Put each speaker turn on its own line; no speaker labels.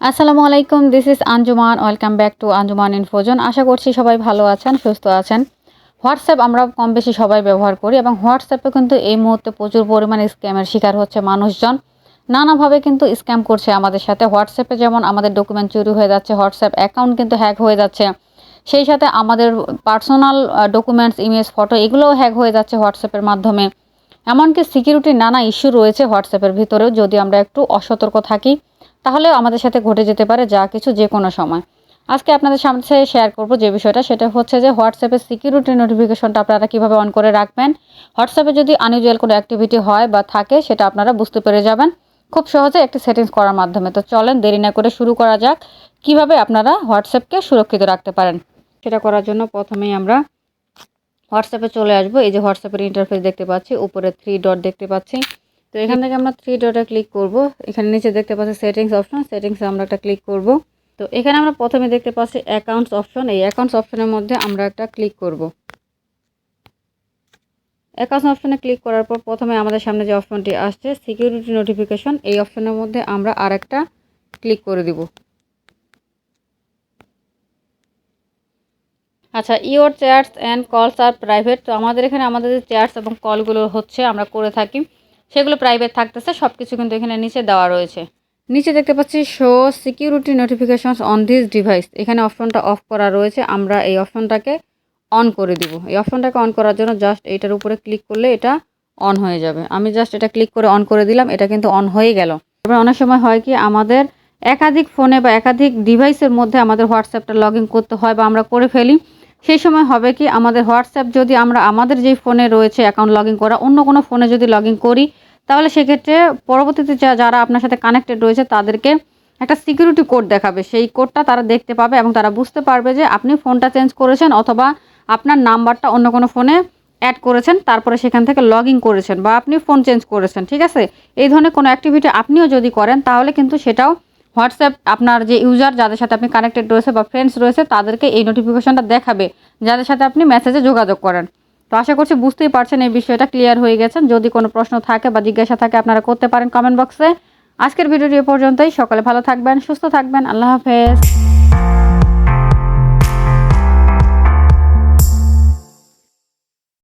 আসসালামু আলাইকুম this is Anjuman welcome back to Anjuman info zone আশা করছি সবাই ভালো আছেন, সুস্থ আছেন। হোয়াটসঅ্যাপ আমরা কম বেশি সবাই ব্যবহার করি এবং হোয়াটসঅ্যাপে কিন্তু এই মুহূর্তে প্রচুর পরিমাণে স্ক্যামের শিকার হচ্ছে মানুষজন। নানাভাবে কিন্তু স্ক্যাম করছে আমাদের সাথে। হোয়াটসঅ্যাপে যেমন আমাদের ডকুমেন্ট চুরি হয়ে যাচ্ছে হোয়াটসঅ্যাপ অ্যাকাউন্ট কিন্তু হ্যাক হয়ে যাচ্ছে। সেই সাথে আমাদের পার্সোনাল ডকুমেন্টস ইমেজ ফটো এগুলোও হ্যাক হয়ে যাচ্ছে হোয়াটসঅ্যাপের মাধ্যমে। এমনকি সিকিউরিটির নানা ইস্যু রয়েছে হোয়াটসঅ্যাপের ভিতরেও, যদি আমরা একটু অসতর্ক থাকি। তাহলেও আমাদের সাথে ঘটে যেতে পারে যা কিছু যে কোনো সময়। আজকে আপনাদের সামনে শেয়ার করব যে বিষয়টা, সেটা হচ্ছে যে হোয়াটসঅ্যাপের সিকিউরিটি নোটিফিকেশনটা আপনারা কীভাবে অন করে রাখবেন? হোয়াটসঅ্যাপে যদি আনইউজুয়াল কোনো অ্যাক্টিভিটি হয় বা থাকে, সেটা আপনারা বুঝতে পেরে যাবেন। খুব সহজে একটি সেটিংস করার মাধ্যমে। তো চলেন, দেরি না করে শুরু করা যাক। কীভাবে আপনারা হোয়াটসঅ্যাপকে সুরক্ষিত রাখতে পারেন? সেটা করার জন্য প্রথমেই আমরা হোয়াটসঅ্যাপে চলে আসব। এই যে হোয়াটসঅ্যাপের ইন্টারফেস দেখতে পাচ্ছি। উপরে থ্রি ডট দেখতে পাচ্ছি। তো এখান থেকে আমরা থ্রি ডটে ক্লিক করব। এখানে নিচে দেখতে পাচ্ছি সেটিংস অপশন সেটিংসে আমরা একটা ক্লিক করব। তো এখানে আমরা প্রথমে দেখতে পাচ্ছি অ্যাকাউন্টস অপশন এই অ্যাকাউন্টস অপশনের মধ্যে আমরা একটা ক্লিক করব। অ্যাকাউন্টস অপশনে ক্লিক করার পর প্রথমে আমাদের সামনে যে অপশনটি আসছে সিকিউরিটি নোটিফিকেশন এই অপশনের মধ্যে আমরা আর একটা ক্লিক করে দিব। আচ্ছা ইওর চ্যাটস অ্যান্ড কলস আর প্রাইভেট তো আমাদের এখানে আমাদের যে চ্যাটস এবং কলগুলো হচ্ছে, আমরা করে থাকি। সেগুলো প্রাইভেট থাকতেছে সব কিছু কিন্তু এখানে নিচে দেওয়া রয়েছে। নিচে দেখতে পাচ্ছি show security notifications on this device এখানে অপশনটা অফ করা রয়েছে, আমরা এই অপশনটাকে অন করে দিব। এই অপশনটাকে অন করার জন্য জাস্ট এইটার উপরে ক্লিক করলে এটা অন হয়ে যাবে। আমি জাস্ট এটা ক্লিক করে অন করে দিলাম, এটা কিন্তু অন হয়ে গেল। তবে অনেক সময় হয় কি, আমাদের একাধিক ফোনে বা একাধিক ডিভাইসের মধ্যে আমাদের হোয়াটসঅ্যাপটা লগ করতে হয় বা আমরা করে ফেলি। সেই সময় হবে কি আমাদের হোয়াটসঅ্যাপ যদি আমরা আমাদের যেই ফোনে রয়েছে অ্যাকাউন্ট লগ করা, অন্য কোনো ফোনে যদি লগ করি, তাহলে সেক্ষেত্রে পরবর্তীতে যারা আপনার সাথে কানেক্টেড রয়েছে তাদেরকে একটা সিকিউরিটি কোড দেখাবে। সেই কোডটা তারা দেখতে পাবে এবং তারা বুঝতে পারবে যে আপনি ফোনটা চেঞ্জ করেছেন অথবা আপনার নাম্বারটা অন্য কোনো ফোনে অ্যাড করেছেন, তারপরে সেখান থেকে লগ করেছেন বা আপনি ফোন চেঞ্জ করেছেন, ঠিক আছে? এই ধরনের কোনো অ্যাক্টিভিটি আপনিও যদি করেন, তাহলে কিন্তু সেটাও হোয়াটসঅ্যাপ আপনার যে ইউজার যাদের সাথে আপনি কানেক্টেড রয়েছে বা ফ্রেন্ডস রয়েছে, তাদেরকে এই নোটিফিকেশনটা দেখাবে। যাদের সাথে আপনি মেসেজে যোগাযোগ করেন। তো আশা করছি বুঝতেই পারছেন এই বিষয়টা ক্লিয়ার হয়ে গেছেন যদি কোনো প্রশ্ন থাকে বা জিজ্ঞাসা থাকে, আপনারা করতে পারেন কমেন্ট বক্সে আজকের ভিডিওটি এ পর্যন্তই। সকালে ভালো থাকবেন, সুস্থ থাকবেন। আল্লাহ হাফেজ।